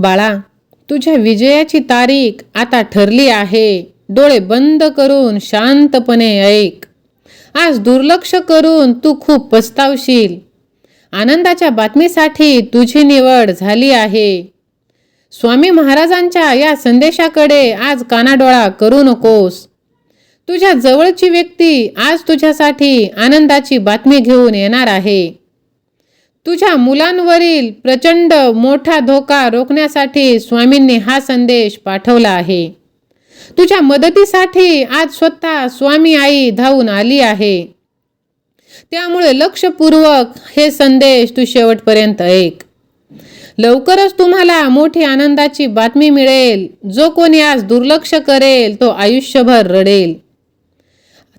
बाळा तुझ्या विजयाची तारीख आता ठरली आहे. डोळे बंद करून शांतपणे ऐक. आज दुर्लक्ष करून तू खूप पस्तावशील. आनंदाच्या बातमीसाठी तुझी निवड झाली आहे. स्वामी महाराजांच्या या संदेशाकडे आज कानाडोळा करू नकोस. तुझ्या जवळची व्यक्ती आज तुझ्यासाठी आनंदाची बातमी घेऊन येणार आहे. तुझ्या मुलांवरील प्रचंड मोठा धोका रोखण्यासाठी स्वामींनी हा संदेश पाठवला आहे. तुझ्या मदतीसाठी आज स्वतः स्वामी आई धावून आली आहे. त्यामुळे लक्षपूर्वक हे संदेश तू शेवटपर्यंत ऐक. लवकरच तुम्हाला मोठी आनंदाची बातमी मिळेल. जो कोणी आज दुर्लक्ष करेल तो आयुष्यभर रडेल.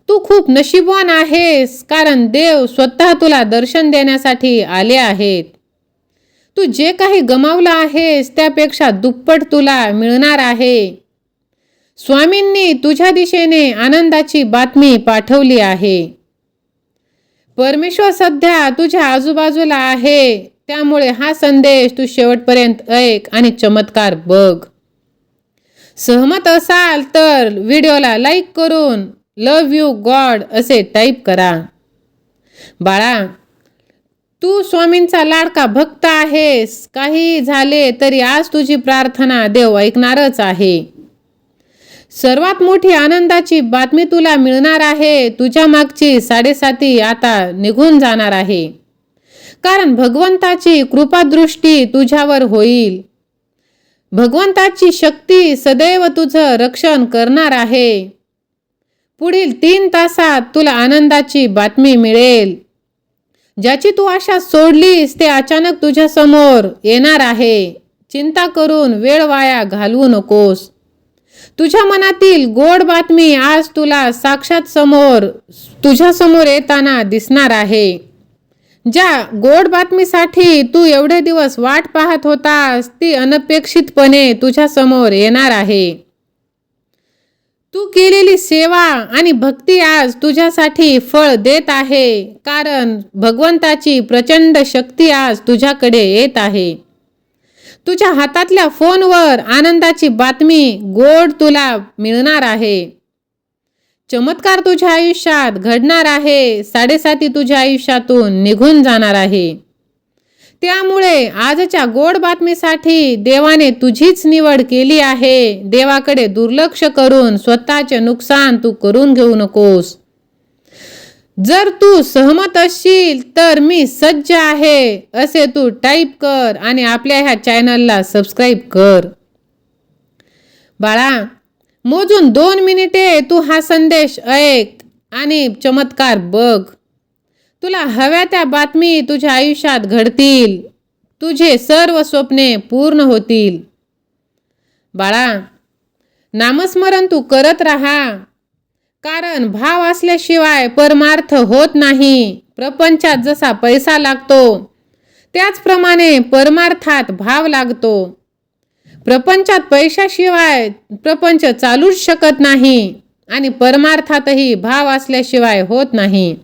तू खूप नशीबवान आहेस कारण देव स्वतः तुला दर्शन देण्यासाठी आले आहेत. तू जे काही गमावलं आहेस त्यापेक्षा दुप्पट तुला मिळणार आहे. स्वामींनी तुझ्या दिशेने आनंदाची बातमी पाठवली आहे. परमेश्वर सध्या तुझ्या आजूबाजूला आहे त्यामुळे हा संदेश तू शेवटपर्यंत ऐक आणि चमत्कार बघ. सहमत असाल तर व्हिडिओला लाईक करून लव यू गॉड असे टाईप करा. बाळा तू स्वामींचा लाडका भक्त आहेस. काही झाले तरी आज तुझी प्रार्थना देव ऐकणारच आहे. सर्वात मोठी आनंदाची बातमी तुला मिळणार आहे. तुझ्या मागची साडेसाती आता निघून जाणार आहे. कारण भगवंताची कृपादृष्टी तुझ्यावर होईल. भगवंताची शक्ती सदैव तुझं रक्षण करणार आहे. पुढील तीन तासात तुला आनंदाची बातमी मिळेल. ज्याची तू आशा सोडलीस ते अचानक तुझ्या समोर येणार आहे. चिंता करून वेळ वाया घालवू नकोस. तुझ्या मनातील गोड बातमी आज तुला साक्षात समोर तुझ्या समोर येताना दिसणार आहे. ज्या गोड बातमीसाठी तू एवढे दिवस वाट पाहत होतास ती अनपेक्षितपणे तुझ्या समोर येणार आहे. तू केलेली सेवा आणि भक्ती आज तुझ्यासाठी फळ देत आहे. कारण भगवंताची प्रचंड शक्ती आज तुझ्याकडे येत आहे. तुझ्या हातातल्या फोनवर आनंदाची बातमी गोड तुला मिळणार आहे. चमत्कार तुझ्या आयुष्यात घडणार आहे. साडेसाती तुझ्या आयुष्यातून निघून जाणार आहे. त्यामुळे आजच्या गोड बातमीसाठी देवाने तुझीच निवड केली आहे. देवाकडे दुर्लक्ष करून स्वतःचे नुकसान तू करून घेऊ नकोस. जर तू सहमत असशील तर मी सज्ज आहे असे तू टाईप कर आणि आपल्या ह्या चॅनलला सबस्क्राईब कर. बाळा मोजून दोन मिनिटे तू हा संदेश ऐक आणि चमत्कार बघ. तुला हव्या त्या बातमी तुझ्या आयुष्यात घडतील. तुझे सर्व स्वप्ने पूर्ण होतील. बाळा नामस्मरण तू करत राहा. कारण भाव असल्याशिवाय परमार्थ होत नाही. प्रपंचात जसा पैसा लागतो त्याचप्रमाणे परमार्थात भाव लागतो. प्रपंचात पैशाशिवाय प्रपंच चालूच शकत नाही आणि परमार्थातही भाव असल्याशिवाय होत नाही.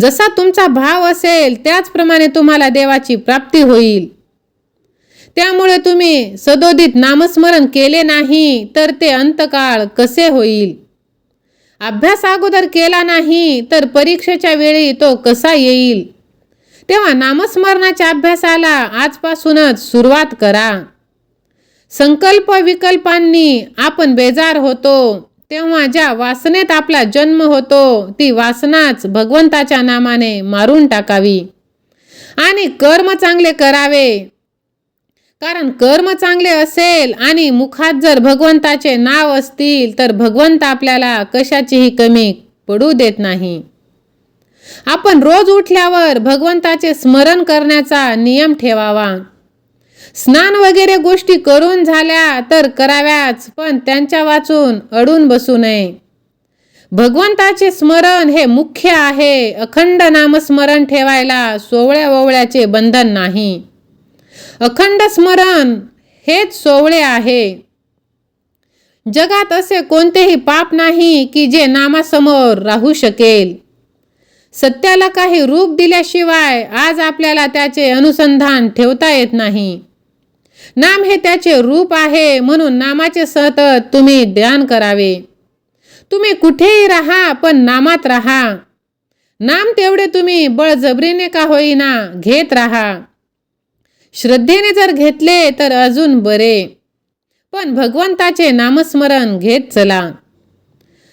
जसा तुमचा भाव असेल त्याचप्रमाणे तुम्हाला देवाची प्राप्ती होईल. त्यामुळे तुम्ही सदोदित नामस्मरण केले नाही तर ते अंतकाळ कसे होईल? अभ्यास अगोदर केला नाही तर परीक्षेच्या वेळी तो कसा येईल? तेव्हा नामस्मरणाच्या अभ्यासाला आजपासूनच सुरुवात करा. संकल्प विकल्पांनी आपण बेजार होतो. तेव्हा ज्या वासनेत आपला जन्म होतो ती वासनाच भगवंताच्या नामाने मारून टाकावी. आणि कर्म चांगले करावे. कारण कर्म चांगले असेल आणि मुखात जर भगवंताचे नाव असतील तर भगवंत आपल्याला कशाचीही कमी पडू देत नाही. आपण रोज उठल्यावर भगवंताचे स्मरण करण्याचा नियम ठेवावा. स्नान वगैरे गोष्टी करून झाल्या तर कराव्याच पण त्यांच्या वाचून अडून बसू नये. भगवंताचे स्मरण हे मुख्य आहे. अखंड नामस्मरण ठेवायला सोवळ्या ओवळ्याचे बंधन नाही. अखंड स्मरण हेच सोवळे आहे. जगात असे कोणतेही पाप नाही की जे नामासमोर राहू शकेल. सत्याला काही रूप दिल्याशिवाय आज आपल्याला त्याचे अनुसंधान ठेवता येत नाही. नाम हे त्याचे रूप आहे म्हणून नामाचे सतत तुम्ही ध्यान करावे. तुम्ही कुठेही राहा पण नामात राहा. नाम तेवढे तुम्ही बळजबरीने का होईना घेत राहा. श्रद्धेने जर घेतले तर अजून बरे. पण भगवंताचे नामस्मरण घेत चला.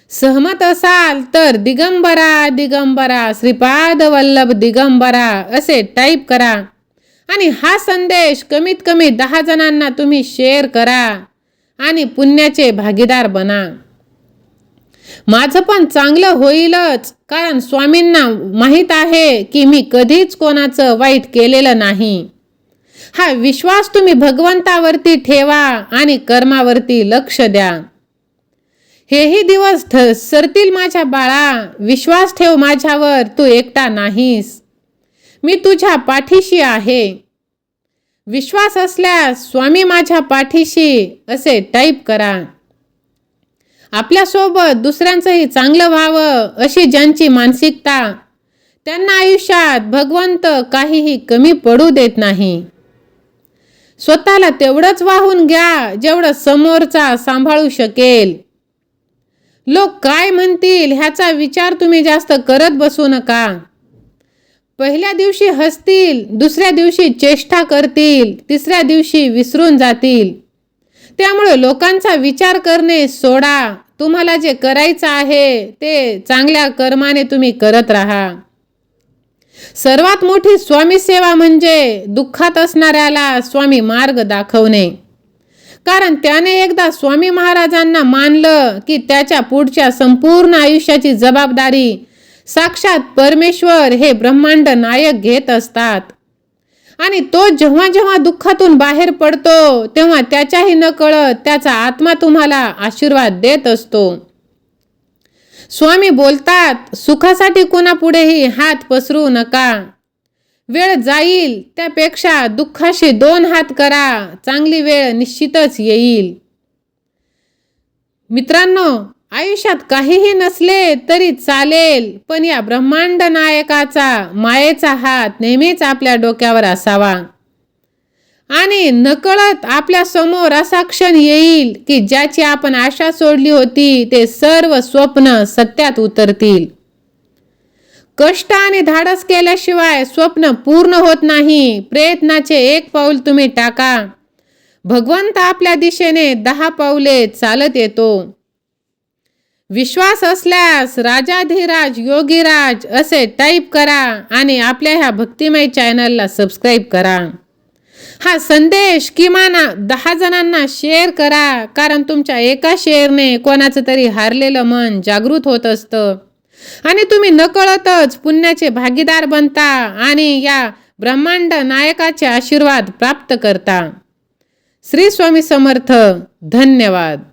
सहमत असाल तर दिगंबरा दिगंबरा श्रीपाद वल्लभ दिगंबरा असे टाईप करा. आणि हा संदेश कमीत कमी दहा जणांना तुम्ही शेअर करा आणि पुण्याचे भागीदार बना. माझं पण चांगलं होईलच कारण स्वामींना माहीत आहे की मी कधीच कोणाचं वाईट केलेलं नाही. हा विश्वास तुम्ही भगवंतावरती ठेवा आणि कर्मावरती लक्ष द्या. हेही दिवस ठ सरतील माझ्या बाळा विश्वास ठेव माझ्यावर तू एकटा नाहीस. मी तुझ्या पाठीशी आहे. विश्वास असल्यास स्वामी माझ्या पाठीशी असे टाईप करा. आपल्यासोबत दुसऱ्यांचंही चांगलं व्हावं अशी ज्यांची मानसिकता त्यांना आयुष्यात भगवंत काहीही कमी पडू देत नाही. स्वतःला तेवढंच वाहून घ्या जेवढं समोरचा सांभाळू शकेल. लोक काय म्हणतील ह्याचा विचार तुम्ही जास्त करत बसू नका. पहिल्या दिवशी हसतील दुसऱ्या दिवशी चेष्टा करतील तिसऱ्या दिवशी विसरून जातील. त्यामुळे लोकांचा विचार करणे सोडा. तुम्हाला जे करायचं आहे ते चांगल्या कर्माने तुम्ही करत राहा. सर्वात मोठी स्वामी सेवा म्हणजे दुःखात असणाऱ्याला स्वामी मार्ग दाखवणे. कारण त्याने एकदा स्वामी महाराजांना मानलं की त्याच्या पुढच्या संपूर्ण आयुष्याची जबाबदारी साक्षात परमेश्वर हे ब्रह्मांड नायक घेत असतात. आणि तो जेव्हा जेव्हा दुःखातून बाहेर पडतो तेव्हा त्याच्याही न कळत त्याचा आत्मा तुम्हाला आशीर्वाद देत असतो. स्वामी बोलतात सुखासाठी कोणापुढेही हात पसरू नका. वेळ जाईल त्यापेक्षा दुःखाशी दोन हात करा. चांगली वेळ निश्चितच येईल. मित्रांनो आयुष्यात काहीही नसले तरी चालेल पण या ब्रह्मांड नायकाचा मायेचा हात नेहमीच आपल्या डोक्यावर असावा. आणि नकळत आपल्यासमोर असा क्षण येईल की ज्याची आपण आशा सोडली होती ते सर्व स्वप्न सत्यात उतरतील. कष्ट आणि धाडस केल्याशिवाय स्वप्न पूर्ण होत नाही. प्रयत्नाचे एक पाऊल तुम्ही टाका. भगवंत आपल्या दिशेने दहा पाऊले चालत येतो. विश्वास असल्यास राजाधिराज योगीराज असे टाईप करा आणि आपल्या ह्या भक्तिमय चॅनलला सबस्क्राईब करा. हा संदेश किमान दहा जणांना शेअर करा कारण तुमच्या एका शेअरने कोणाचं तरी हारलेलं मन जागृत होत असतं. आणि तुम्ही नकळतच पुण्याचे भागीदार बनता आणि या ब्रह्मांड नायकाचे आशीर्वाद प्राप्त करता. श्री स्वामी समर्थ धन्यवाद.